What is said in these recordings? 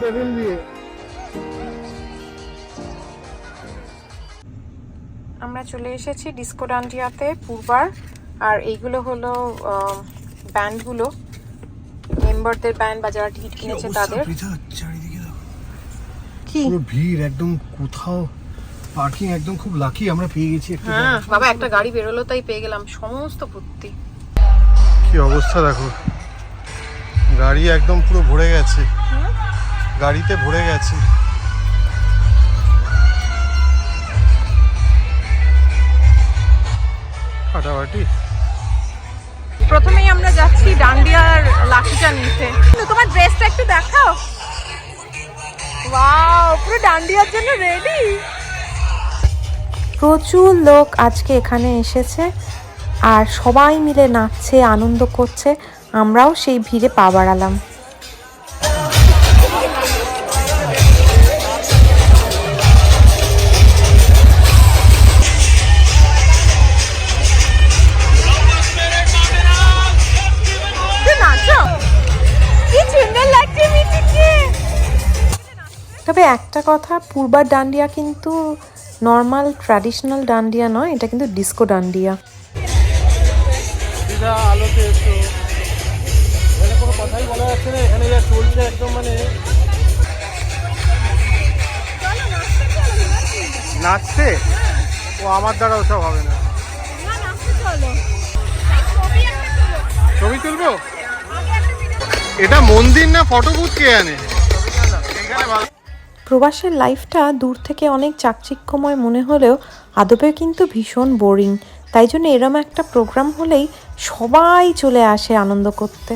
Table দিয়ে। আমরা চলে এসেছি ডিস্কো ডান্ডিয়াতে পূর্বার আর এইগুলো হলো ব্যান্ডগুলো মেম্বারদের ব্যান্ড বা যারা টিকিট কিনেছে তাদের। কি? পুরো ভিড় একদম কোথাও পার্কিং একদম খুব লাকি আমরা পেয়ে গেছি একটা হ্যাঁ বাবা একটা গাড়ি বেরোলো তাই পেয়ে গেলাম। সমস্ত ভর্তি কি অবস্থা দেখো। গাড়ি একদম পুরো ভরে গেছে। গাড়িতে ভরে গেছে। ফাটাফাটি প্রথমেই আমরা যাচ্ছি ডান্ডিয়ার লাঠিটা নিতে। তোমার ড্রেসটা একটু দেখাও। ওয়াও পুরো ডান্ডিয়ার জন্য রেডি প্রচুর লোক আজকে এখানে এসেছে আর সবাই মিলে নাচছে আনন্দ করছে। আমরাও সেই ভিড়ে পা বাড়ালাম। তবে একটা কথা পূর্বার ডান্ডিয়া কিন্তু নর্মাল ট্র্যাডিশনাল ডান্ডিয়া নয় এটা কিন্তু ডিস্কো ডান্ডিয়া। আলোতে এখানে কোনো কথাই বলা যাচ্ছে না এখানে যা চলছে একদম মানে নাচছে? ও আমার দ্বারা ওসব হবে না। ছবি তুলবো? এটা মন্দির না ফটো বুথ কে আনে। এখানে ভালো প্রবাসের লাইফটা দূর থেকে অনেক চাকচিক্যময় মনে হলেও আদবে কিন্তু ভীষণ বোরিং তাই জন্য এরম একটা প্রোগ্রাম হলেই সবাই চলে আসে আনন্দ করতে।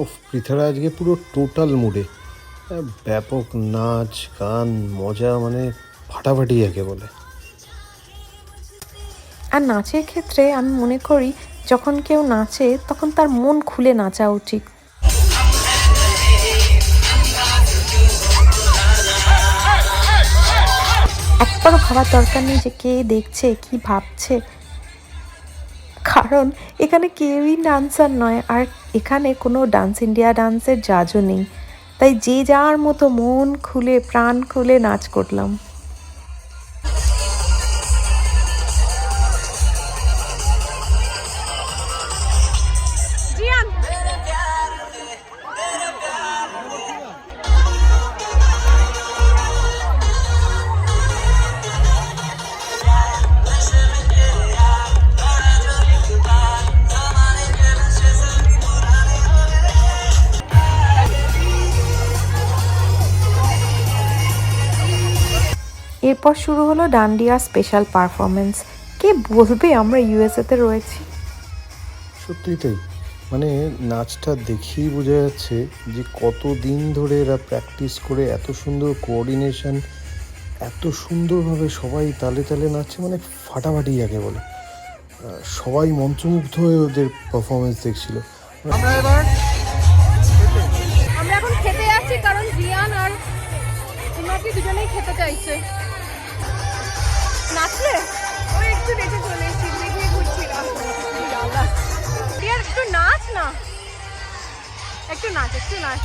ও পৃথ্বীরা আজকে পুরো টোটাল মুডে ব্যাপক নাচ, গান, মজা মানে ফাটাফাটি যাকে বলে। আর নাচের ক্ষেত্রে আমি মনে করি, যখন কেউ নাচে, তখন তার মন খুলে নাচা উচিত। একবারও ভাবার দরকার নেই যে কে দেখছে, কি ভাবছে। কারণ এখানে কেউই ডান্সার নয় আর এখানে কোনো ডান্স ইন্ডিয়া ডান্সের জাজও নেই। তাই যে যার মতো মন খুলে, প্রাণ খুলে নাচ করলাম। এরপর শুরু হলো ডান্ডিয়া স্পেশাল পারফরমেন্স কে বলবে আমরা ইউএসএতে রয়েছি? সত্যিই তাই। মানে নাচটা দেখেই বোঝা যাচ্ছে যে কত দিন ধরে এরা প্র্যাকটিস করে এত সুন্দর কোঅর্ডিনেশন এত সুন্দরভাবে সবাই তালে তালে নাচছে মানে ফাটাফাটি যাকে বলে। সবাই মঞ্চমুগ্ধ হয়ে ওদের পারফরমেন্স দেখছিল। আমরা এবার আমরা এখন খেতে যাচ্ছি কারণ জিয়ান আর দুজনেই খেতে চাইছে। নাচলে ওই একটু নেচে চলে এসেছি দেখে ঘুরছিলাম জিয়ান একটু নাচ না? একটু নাচ একটু নাচ।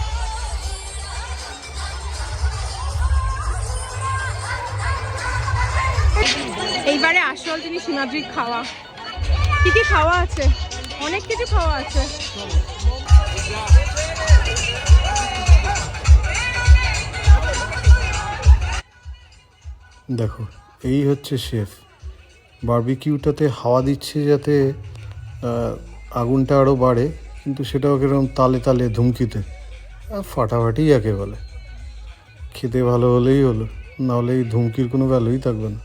এইবারে আসল জিনিস সীমাদ্রিক খাওয়া। কি কি খাওয়া আছে? অনেক কিছু খাওয়া আছে। দেখো এই হচ্ছে শেফ। বার্বিকিউটাতে হাওয়া দিচ্ছে যাতে আগুনটা আরও বাড়ে কিন্তু সেটাও কীরকম তালে তালে ধুমকিতে ফাটাফাটি যাকে বলে। খেতে ভালো হলেই হলো নাহলে এই ধুমকির কোনো ভ্যালুই থাকবে না।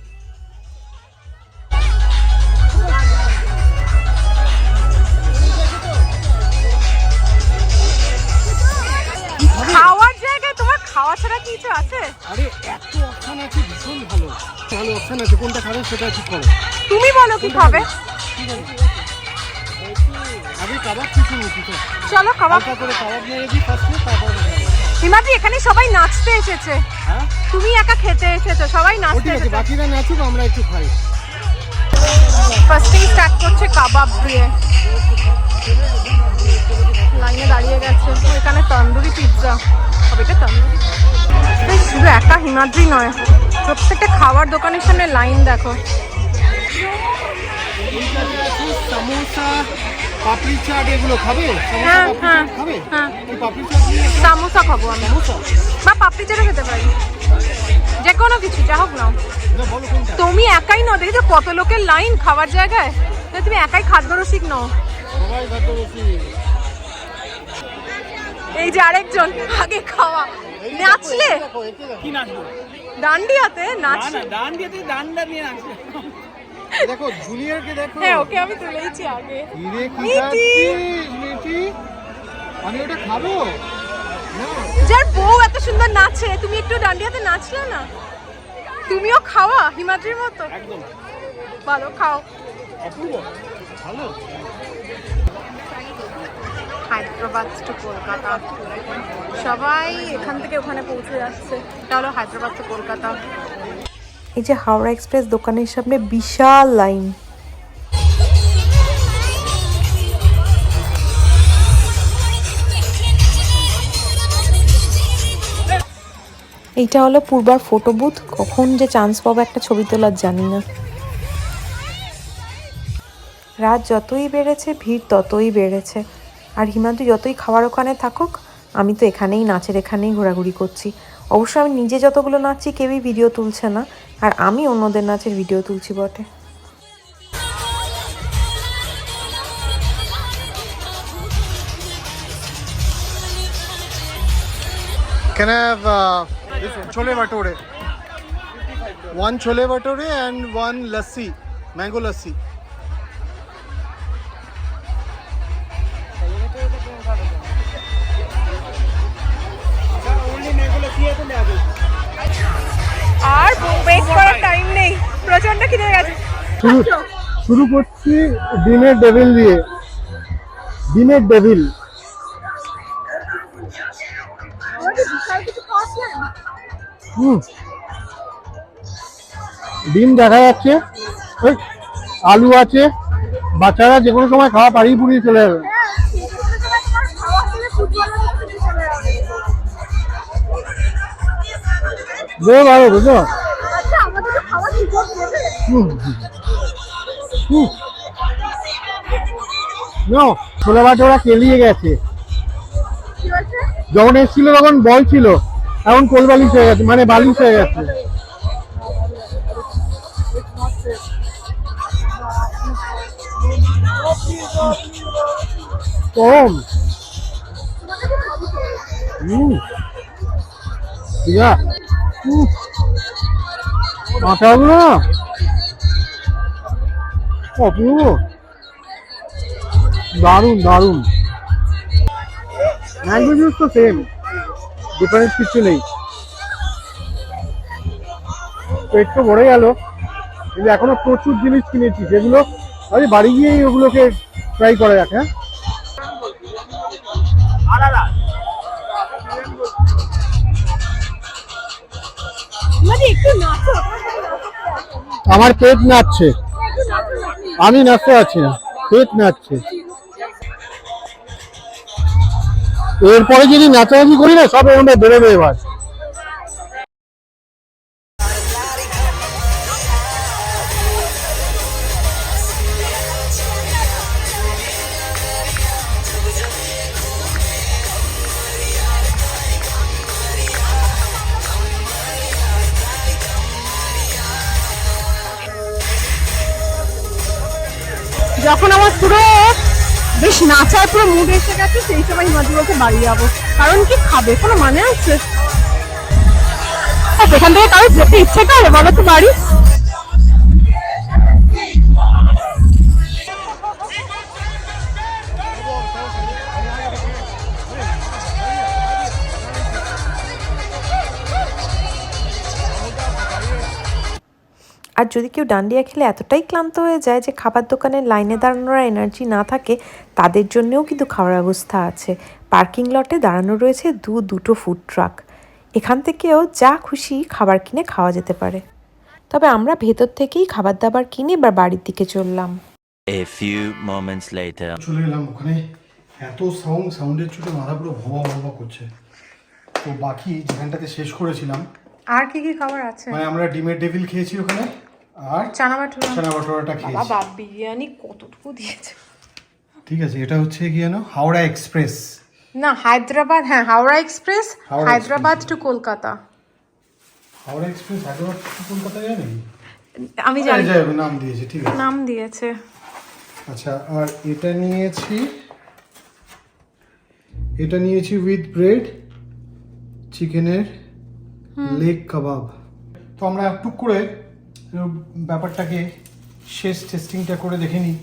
খাওয়ার জায়গায় তোমার খাওয়া ছাড়া কিছু আছে? আরে এত অপশন আছে ভীষণ ভালো ভালো অপশন আছে কোনটা খাবে সেটা ঠিক করো। তুমি বলো কি খাবে? আগে কাবাব কিছু নিচ্ছি চলো। হালকা করে কাবাব নিয়ে দিই ফার্স্টে তারপর হিমাদ্রি এখানে সবাই নাচতে এসেছে। হ্যাঁ? তুমি একা খেতে এসেছ সবাই নাচতে এসেছে। বাকিরা নাচুক আমরা একটু খাই। ফার্স্টেই স্টার্ট করছে কাবাব দিয়ে। শুধু নয়। প্রত্যেকটা খাবার দোকানের সামনে লাইন দেখো। সামোসা খাবে? হ্যাঁ, হ্যাঁ, হ্যাঁ। খাব আমি। বা পাপড়ি চাটও খেতে পারি। যে কোনো কিছু যা হোক না তুমি একাই নও দেখি তো কত লোকের লাইন খাবার জায়গায়? তুমি একাই খাদ্যরসিক নও। বেশি এই যে আরেকজন আগে খাওয়া। নাচলে? কি নাচবো? ডান্ডিয়াতে নাচ না না ডান ডান্ডা নিয়ে নাচবে দেখো জুনিয়রকে দেখো। হ্যাঁ ওকে আমি তুলেইছি আগে। হিরে কি মিটি। মিটি আমি ওটা খাব? যার বউ এত সুন্দর নাচে তুমি একটু ডান্ডিয়াতে নাচলে না? তুমিও খাওয়া হিমাদ্রির মতো? একদম। ভালো খাও। অপূর্ব ভালো। হায়দ্রাবাদ টু কলকাতা। সবাই এখান থেকে ওখানে পৌঁছে যাচ্ছে। হলো হায়দ্রাবাদ টু কলকাতা। এই যে হাওড়া এক্সপ্রেস দোকানের সামনে বিশাল লাইন। এইটা হলো পূর্বার ফটো বুথ কখন যে চান্স পাবো একটা ছবি তোলার জানি না। রাত যতই বেড়েছে, ভিড় ততই বেড়েছে। আর হিমাদ্রি যতই খাওয়ার ওখানে থাকুক আমি তো এখানেই নাচের এখানেই ঘোরাঘুরি করছি অবশ্য আমি নিজে যতগুলো নাচছি কেউই ভিডিও তুলছে না আর আমি অন্যদের নাচের ভিডিও তুলছি বটে Can I have uh, this chole bhature? One chole bhature and one lassi, mango lassi. প্রচণ্ড খিদে গেছে। শুরু শুরু করছি ডিমের ডেভিল দিয়ে। ডিমের ডেভিল হুম। ডিম দেখা যাচ্ছে। আলু আছে। বাচ্চারা যে কোনো সময় খাওয়া পাড়িয়ে পুড়িয়ে চলে যাবে। হুম হুম না ছোলা ওরা কেলিয়ে গেছে। যখন এসেছিল তখন বল ছিল। এখন কোল বালিশ হয়ে গেছে মানে বালিশ হয়ে গেছে। কম। না? অপূর্ব দারুণ দারুণ। ম্যাঙ্গো জুস তো সেম ডিফারেন্স কিছু নেই। পেট তো ভরে গেল। কিন্তু এখনও প্রচুর জিনিস কিনেছি। যেগুলো আরে বাড়ি গিয়েই ওগুলোকে ট্রাই করা যাক হ্যাঁ? নাচো। আমার পেট নাচছে। আমি নাচতে পারছি না, পেট নাচছে। এরপরে যদি নাচানাচি করি না, সব আমরা বেরোবে এবার। যখন আমার পুরো বেশ নাচার পুরো মুড এসে গেছে, সেই সময় হিমাদ্রি বাড়িয়ে বাড়ি যাব কারণ কি খাবে? কোনো মানে আছে? এখান থেকে কারও যেতে ইচ্ছে করে বলো তো বাড়ি যদি কেউ ডান্ডিয়া খেলে এতটাই ক্লান্ত হয়ে যায় যে খাবার দোকানের লাইনে দাঁড়ানোর এনার্জি না থাকে তাদের জন্যেও কিন্তু খাওয়ার ব্যবস্থা আছে। পার্কিং লটে দাঁড়ানো রয়েছে দু দুটো ফুড ট্রাক এখান থেকেও যা খুশি খাবার কিনে খাওয়া যেতে পারে। তবে আমরা ভেতর থেকেই খাবার দাবার কিনে বা বাড়ির দিকে চললাম। A few moments later. চলে এলাম ওখানে। এত সাউন্ড সাউন্ডের চোটে মাথা পুরো ভবা ভবা করছে। তো বাকি যেখানটাতে শেষ করেছিলাম আর কি কি খাবার আছে? মানে আমরা ডিমের ডেভিল খেয়েছি ওখানে। আর চানা বাটুরা চানা বাটোরাটা বাবা খেয়েছি বাপ বিরিয়ানি কতটুকু দিয়েছে। ঠিক আছে এটা হচ্ছে কি জানো হাওড়া এক্সপ্রেস। না হায়দ্রাবাদ হ্যাঁ Howrah express Hyderabad to Kolkata. Howrah express Hyderabad to Kolkata নাকি আমি জানি। নাম দিয়েছে ঠিক আছে। নাম দিয়েছে। আচ্ছা আর এটা নিয়েছি এটা নিয়েছি উইথ ব্রেড চিকেনের লেগ কাবাব তো আমরা টুক করে ব্যাপারটাকে শেষ টেস্টিংটা করে দেখে নিই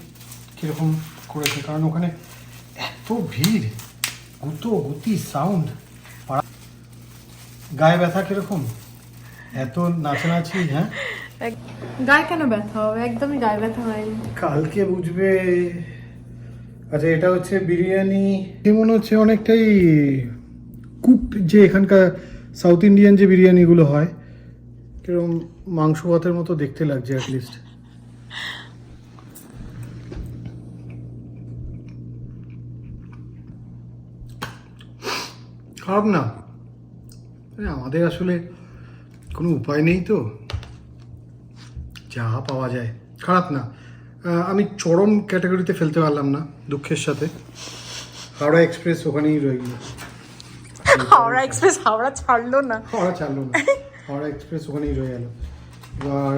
কীরকম করেছে। কারণ ওখানে এত ভিড় গুতো গুতি সাউন্ড গায়ে ব্যথা কীরকম? এত নাচানাচি হ্যাঁ? গায়ে কেন ব্যথা হবে? একদমই গায়ে ব্যথা হয়নি। কালকে বুঝবে আচ্ছা এটা হচ্ছে বিরিয়ানি। মনে হচ্ছে অনেকটাই কুকড যে এখানকার সাউথ ইন্ডিয়ান যে বিরিয়ানিগুলো হয় কীরকম মাংস ভাতের মতো দেখতে লাগছে অ্যাটলিস্ট খারাপ না। আমাদের আসলে কোনো উপায় নেই তো। যা পাওয়া যায়। খারাপ না। আমি চরম ক্যাটাগরিতে ফেলতে পারলাম না দুঃখের সাথে। হাওড়া এক্সপ্রেস ওখানেই রয়ে গেল। হাওড়া এক্সপ্রেস হাওড়া ছাড়লো না। হাওড়া চাললো না। হাওড়া এক্সপ্রেস ওখানেই রয়ে গেল। এবার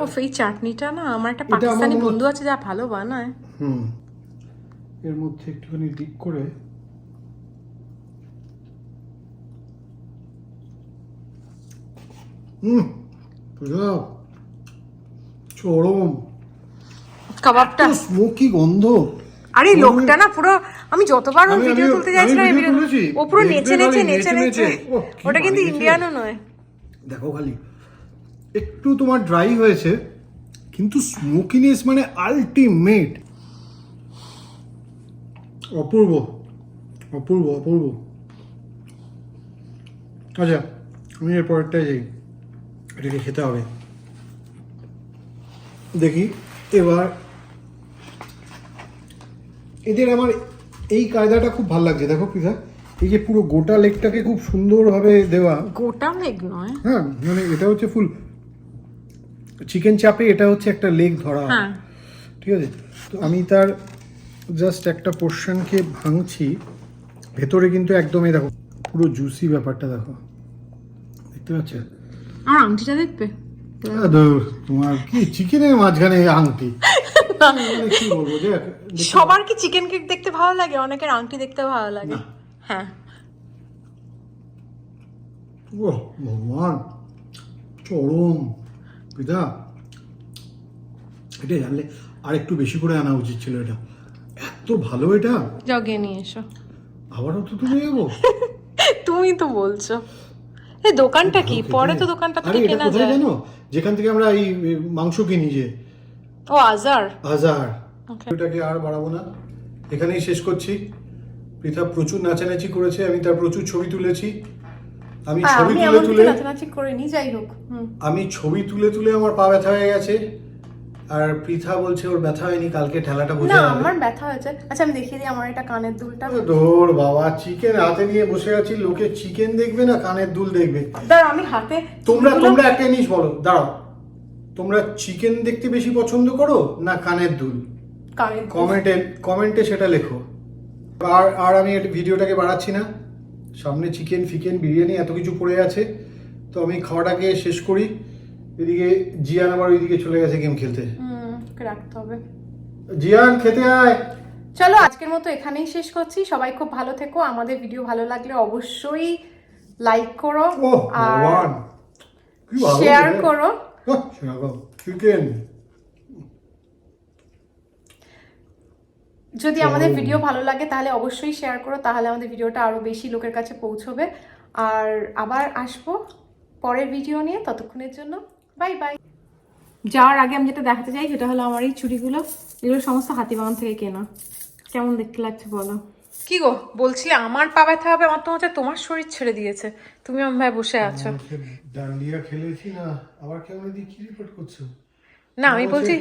ও এই চাটনিটা না আমার একটা পাকিস্তানি বন্ধু আছে যা ভালো বানায়। হুম। এর মধ্যে একটুখানি দিক করে হুম চরম কাবাবটা। স্মোকি গন্ধ। আরে লোকটা না পুরো আমি যতবার ওর ভিডিও তুলতে যাচ্ছিলাম এই video- ও পুরো নেচে নেচে নেচে নেচে ওটা কিন্তু ইন্ডিয়ানও নয়। দেখো খালি একটু তোমার ড্রাই হয়েছে কিন্তু স্মোকিনেস মানে আলটিমেট অপূর্ব অপূর্ব অপূর্ব। আচ্ছা আমি এর পরেরটায় যাই এটাকে খেতে হবে? দেখি এবার এদের আমার এই কায়দাটা খুব ভালো লাগছে। দেখো পৃথা এই যে পুরো গোটা লেগটাকে খুব সুন্দরভাবে দেওয়া। গোটা লেগ নয়। হ্যাঁ মানে এটা হচ্ছে ফুল চিকেন চাপে এটা হচ্ছে একটা লেগ ধরা হ্যাঁ। ঠিক আছে? তো আমি তার জাস্ট একটা পোর্শনকে ভাঙছি। ভেতরে কিন্তু একদমই দেখো পুরো জুসি ব্যাপারটা দেখো। দেখতে পাচ্ছ? আর আংটিটা দেখবে? তোমার কি? চিকেনের মাঝখানে আংটি। কি বলব যে সবার কি চিকেন কেক দেখতে ভালো লাগে? অনেকের আংটি দেখতে ভালো লাগে। হ্যাঁ। ও ভগবান চরম পিতা। এটা জানলে আর একটু বেশি করে আনা উচিত ছিল এটা। এত ভালো এটা। গিয়ে নিয়ে এসো। আবারও তো তুমি যাব তুমি তো বলছো। এই দোকানটা কি? পরে তো দোকানটা। থেকে কেনা যায়? জানো? যেখান থেকে আমরা এই এই মাংস কিনি যে ও আজার হাজার ওটাকে আর বাড়াবো না। এখানেই শেষ করছি। পৃথা প্রচুর নাচানাচি করেছে আমি তার প্রচুর ছবি তুলেছি। আমি হ্যাঁ, ছবি তুলে তুলে নাচানাচি করিনি যাই হোক আমি ছবি তুলে তুলে আমার পা ব্যথা হয়ে গেছে। আর পৃথা বলছে ওর ব্যথা হয়নি কালকে ঠেলাটা বোঝা না আমার ব্যথা হয়েছে। আচ্ছা আমি দেখিয়ে দিই আমার এটা কানের দুলটা। ধর বাবা চিকেন হাতে নিয়ে বসে আছি লোকে চিকেন দেখবে না কানের দুল দেখবে? দাঁড়া আমি হাতে তোমরা তোমরা একটা জিনিস বলো দাঁড়াও। তোমরা চিকেন দেখতে বেশি পছন্দ করো না কানের দুল। কমেন্টে কমেন্টে সেটা লেখো। আর আর আমি ভিডিওটাকে বাড়াচ্ছি না। সামনে চিকেন ফিকেন বিরিয়ানি এত কিছু পড়ে আছে। তো আমি খাওয়াটাকে শেষ করি। এদিকে জিয়ান আবার ওইদিকে চলে গেছে গেম খেলতে। রাখতে হবে। জিয়ান খেতে আয়। চলো আজকের মতো এখানেই শেষ করছি। সবাই খুব ভালো থেকো। আমাদের ভিডিও ভালো লাগলে অবশ্যই লাইক করো। আর শেয়ার করো। যদি আমাদের ভিডিও ভালো লাগে তাহলে অবশ্যই শেয়ার করো তাহলে আমাদের ভিডিওটা আরও বেশি লোকের কাছে পৌঁছবে। আর আবার আসব পরের ভিডিও নিয়ে ততক্ষণের জন্য বাই বাই যাওয়ার আগে আমি যেটা দেখাতে চাই সেটা হলো আমার এই চুড়িগুলো। এগুলো সমস্ত হাতিবাগান থেকে কেনা। কেমন দেখতে লাগছে বলো? কি গো? বলছিলে আমার পা ব্যথা হবে আমার তো হচ্ছে তোমার শরীর ছেড়ে দিয়েছে। তুমি আমার ভাই বসে আছো। ডান্ডিয়া খেলেছি না আবার কেমন দিয়ে কি রিপোর্ট করছ? না আমি বলছি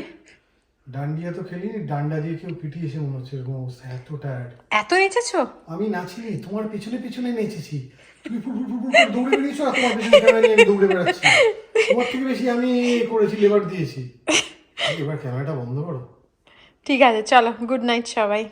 ডান্ডিয়া তো খেলিনি ডান্ডা দিয়ে কেউ পিটিয়েছে মনে হচ্ছে এরকম অবস্থা এত টায়ার্ড এত নেচেছো? আমি নাচিনি তোমার পিছনে পিছনে নেচেছি। তুমি ফুল ফুল ফুল করে দৌড়ে বেরিয়েছো আর তোমার পিছনে ক্যামেরা নিয়ে আমি দৌড়ে বেড়াচ্ছি। তোমার থেকে বেশি আমি করেছি লেবার দিয়েছি। এবার ক্যামেরাটা বন্ধ করো। ঠিক আছে চলো গুড নাইট সবাই।